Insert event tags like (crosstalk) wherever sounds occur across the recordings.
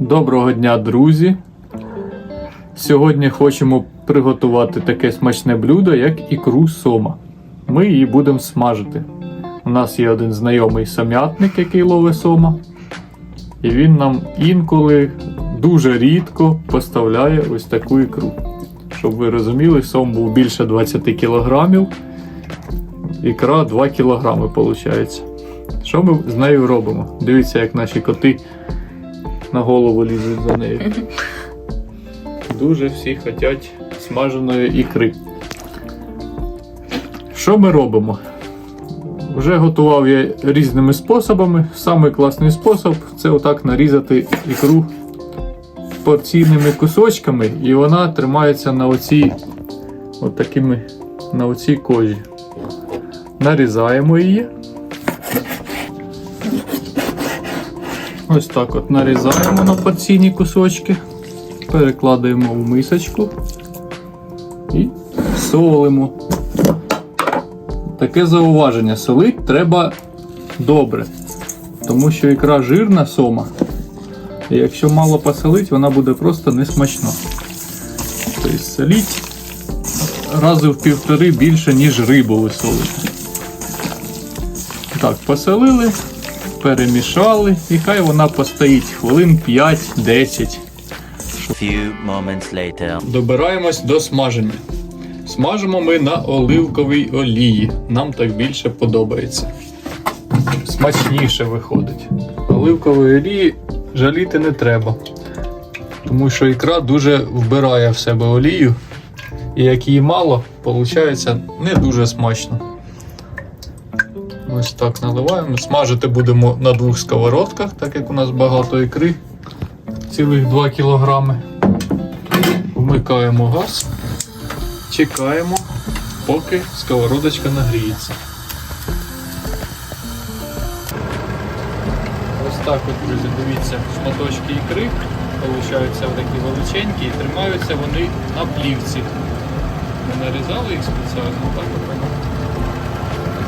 Доброго дня, друзі! Сьогодні хочемо приготувати таке смачне блюдо, як ікру сома. Ми її будемо смажити. У нас є один знайомий сам'ятник, який ловить сома. І він нам інколи дуже рідко поставляє ось таку ікру. Щоб ви розуміли, сом був більше 20 кг, ікра 2 кг виходить. Що ми з нею робимо? Дивіться, як наші коти на голову лізуть за нею. Дуже всі хочуть смаженої ікри. Що ми робимо? Вже готував я різними способами. Самий класний спосіб це отак нарізати ікру порційними кусочками, і вона тримається на оцій, от такими, на оцій кожі. Нарізаємо її. Ось так от нарізаємо на порційні кусочки, перекладаємо в мисочку і солимо. Таке зауваження: солить треба добре, тому що ікра жирна сома. І якщо мало посолить, вона буде просто несмачна. Тобто соліть рази в півтори більше, ніж рибу ви солите. Так, посолили, перемішали, і хай вона постоїть хвилин 5-10. Few moments later. Добираємось до смаження. Смажимо ми на оливковій олії. Нам так більше подобається. Смачніше виходить. Оливкової олії жаліти не треба. Тому що ікра дуже вбирає в себе олію. І як її мало, виходить не дуже смачно. Ось так наливаємо. Смажити будемо на двох сковородках, так як у нас багато ікри, цілих 2 кілограми. Вмикаємо газ, чекаємо, поки сковородочка нагріється. Ось так от, друзі, дивіться, шматочки ікри получаються такі величенькі і тримаються вони на плівці. Ми нарізали їх спеціально, так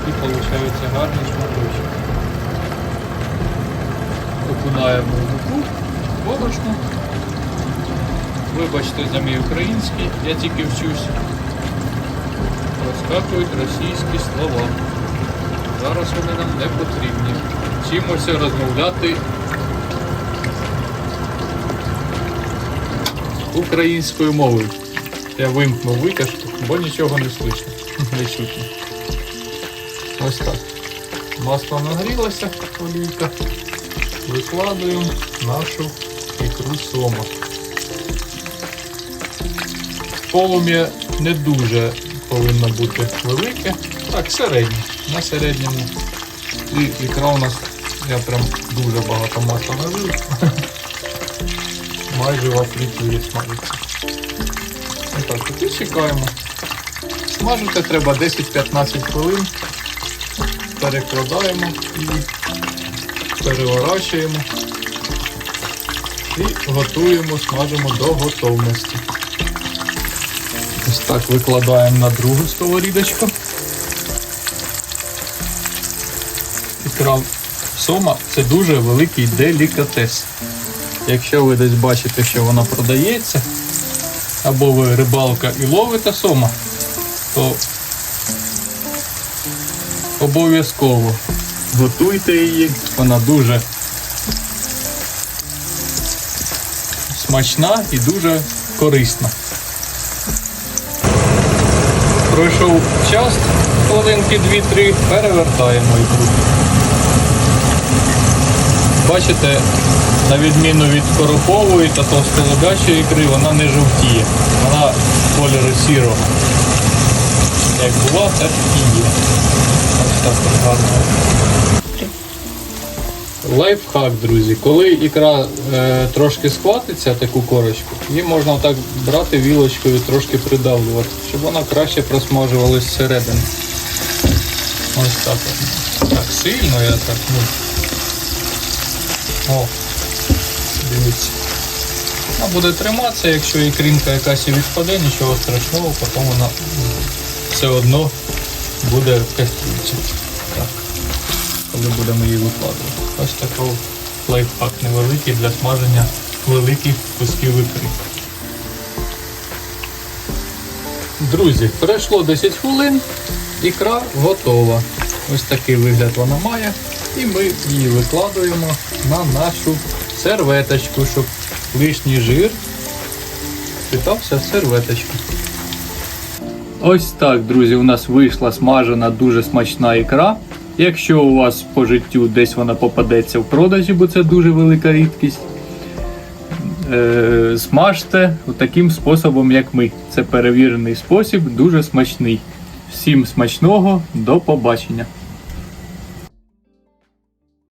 воно. Такі получаються гарні. Окунаємо в муку, борошно. Вибачте за мій український, я тільки вчусь. Розкакують російські слова. Зараз вони нам не потрібні. Вчимося розмовляти українською мовою. Я вимкнув витяжку, бо нічого не слышно. (laughs) Не чутно. Ось так. Масло нагрілося, олійка. Викладуємо нашу ікру сома. Полум'я не дуже повинно бути велике. Так, середнє. На середньому. І ікра у нас, я прям дуже багато масла налив. (laughs) Майже в фритюрі смажиться. Отак, от і чекаємо. Смажити треба 10-15 хвилин. Перекладаємо і переворачуємо. І готуємо, смажимо до готовності. Ось так викладаємо на другу сковорідочку. Ікра сома це дуже великий делікатес. Якщо ви десь бачите, що вона продається, або ви рибалка і ловите сома, то обов'язково готуйте її. Вона дуже смачна і дуже корисна. Пройшов час, хвилинки 2-3, перевертаємо ікру. Бачите, на відміну від коропової та товстолобячої ікри, вона не жовтіє. Вона кольору сірого. Як була, так і є. Так гарно. Лайфхак, друзі. Коли ікра е, трошки схватиться, таку корочку, її можна так брати вілочкою, трошки придавлювати, щоб вона краще просмажувалась зсередини. Ось так. Так сильно я так. Ну. О, дивіться. Вона буде триматися, якщо ікринка якась і відпаде, нічого страшного, потім вона все одно буде в кастрюльці. Так коли будемо її викладувати. Ось такий лайфхак невеликий для смаження великих кусків ікри. Друзі, пройшло 10 хвилин, ікра готова. Ось такий вигляд вона має. І ми її викладаємо на нашу серветочку, щоб лишній жир питався в серветочку. Ось так, друзі, у нас вийшла смажена дуже смачна ікра. Якщо у вас по життю десь вона попадеться в продажі, бо це дуже велика рідкість, е, смажте таким способом, як ми. Це перевірений спосіб, дуже смачний. Всім смачного, до побачення!